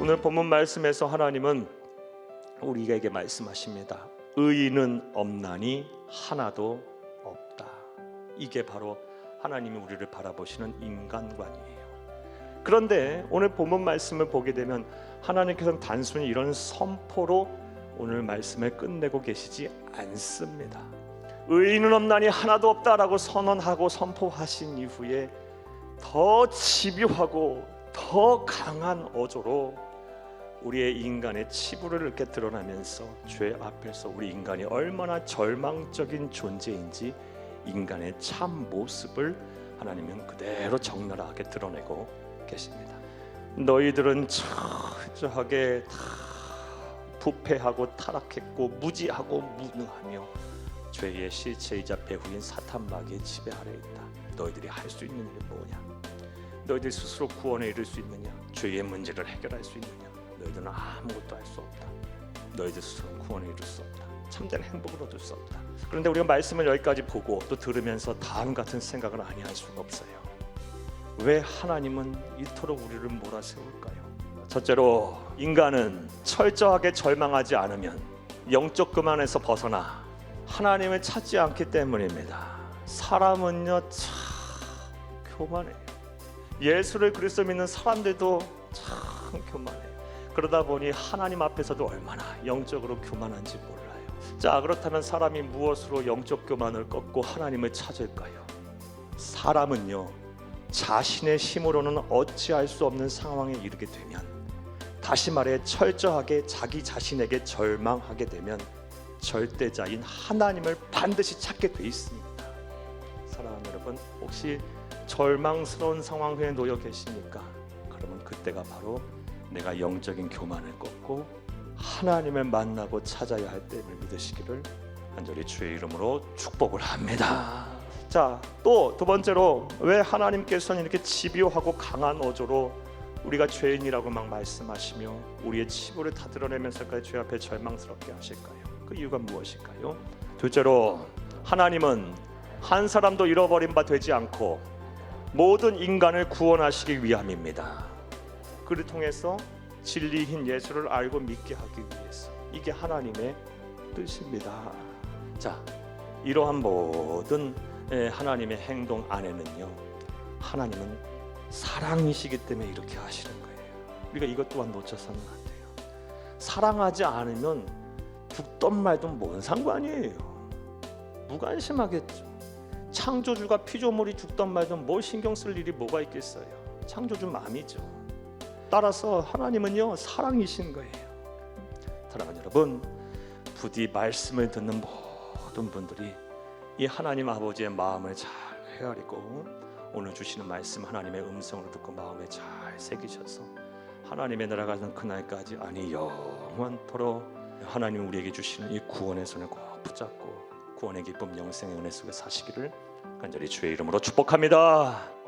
오늘 본문 말씀에서 하나님은 우리에게 말씀하십니다. 의인은 없나니 하나도 없다. 이게 바로 하나님이 우리를 바라보시는 인간관이에요. 그런데 오늘 본문 말씀을 보게 되면 하나님께서는 단순히 이런 선포로 오늘 말씀을 끝내고 계시지 않습니다. 의인은 없나니 하나도 없다라고 선언하고 선포하신 이후에 더 집요하고 더 강한 어조로 우리의 인간의 치부를 이렇게 드러나면서 죄 앞에서 우리 인간이 얼마나 절망적인 존재인지 인간의 참 모습을 하나님은 그대로 적나라하게 드러내고 계십니다. 너희들은 철저하게 다 부패하고 타락했고 무지하고 무능하며 죄의 실체이자 배후인 사탄 마귀의 지배 아래 있다. 너희들이 할 수 있는 일이 뭐냐? 너희들 스스로 구원에 이를 수 있느냐? 죄의 문제를 해결할 수 있느냐? 너희들은 아무것도 할 수 없다. 너희들 스스로 구원에 이를 수 없다. 참된 행복을 얻을 수 없다. 그런데 우리가 말씀을 여기까지 보고 또 들으면서 다음 같은 생각을 아니할 수가 없어요. 왜 하나님은 이토록 우리를 몰아세울까요? 첫째로 인간은 철저하게 절망하지 않으면 영적 교만에서 벗어나 하나님을 찾지 않기 때문입니다. 사람은요 참 교만해요. 예수를 그리스도 믿는 사람들도 참 교만해요. 그러다 보니 하나님 앞에서도 얼마나 영적으로 교만한지 몰라요. 자 그렇다면 사람이 무엇으로 영적 교만을 꺾고 하나님을 찾을까요? 사람은요 자신의 힘으로는 어찌할 수 없는 상황에 이르게 되면 다시 말해 철저하게 자기 자신에게 절망하게 되면 절대자인 하나님을 반드시 찾게 돼 있습니다. 사랑하는 여러분, 혹시 절망스러운 상황에 놓여 계십니까? 그러면 그때가 바로 내가 영적인 교만을 꺾고 하나님을 만나고 찾아야 할 때를 믿으시기를 간절히 주의 이름으로 축복을 합니다. 자, 또 두 번째로 왜 하나님께서는 이렇게 집요하고 강한 어조로 우리가 죄인이라고 막 말씀하시며 우리의 치부를 다 드러내면서까지 죄 앞에 절망스럽게 하실까요? 그 이유가 무엇일까요? 둘째로 하나님은 한 사람도 잃어버린 바 되지 않고 모든 인간을 구원하시기 위함입니다. 그를 통해서 진리인 예수를 알고 믿게 하기 위해서 이게 하나님의 뜻입니다. 자, 이러한 모든 예, 하나님의 행동 안에는요, 하나님은 사랑이시기 때문에 이렇게 하시는 거예요. 우리가 이것 또한 놓쳐서는 안 돼요. 사랑하지 않으면 죽던 말든 뭔 상관이에요. 무관심하겠죠. 창조주가 피조물이 죽던 말든 뭘 신경 쓸 일이 뭐가 있겠어요. 창조주 마음이죠. 따라서 하나님은요 사랑이신 거예요. 사랑하는 여러분, 부디 말씀을 듣는 모든 분들이 이 하나님 아버지의 마음을 잘 헤아리고 오늘 주시는 말씀 하나님의 음성을 듣고 마음에 잘 새기셔서 하나님의 나라 가는 그날까지 아니 영원토록 하나님 우리에게 주시는 이 구원의 손을 꼭 붙잡고 구원의 기쁨 영생의 은혜 속에 사시기를 간절히 주의 이름으로 축복합니다.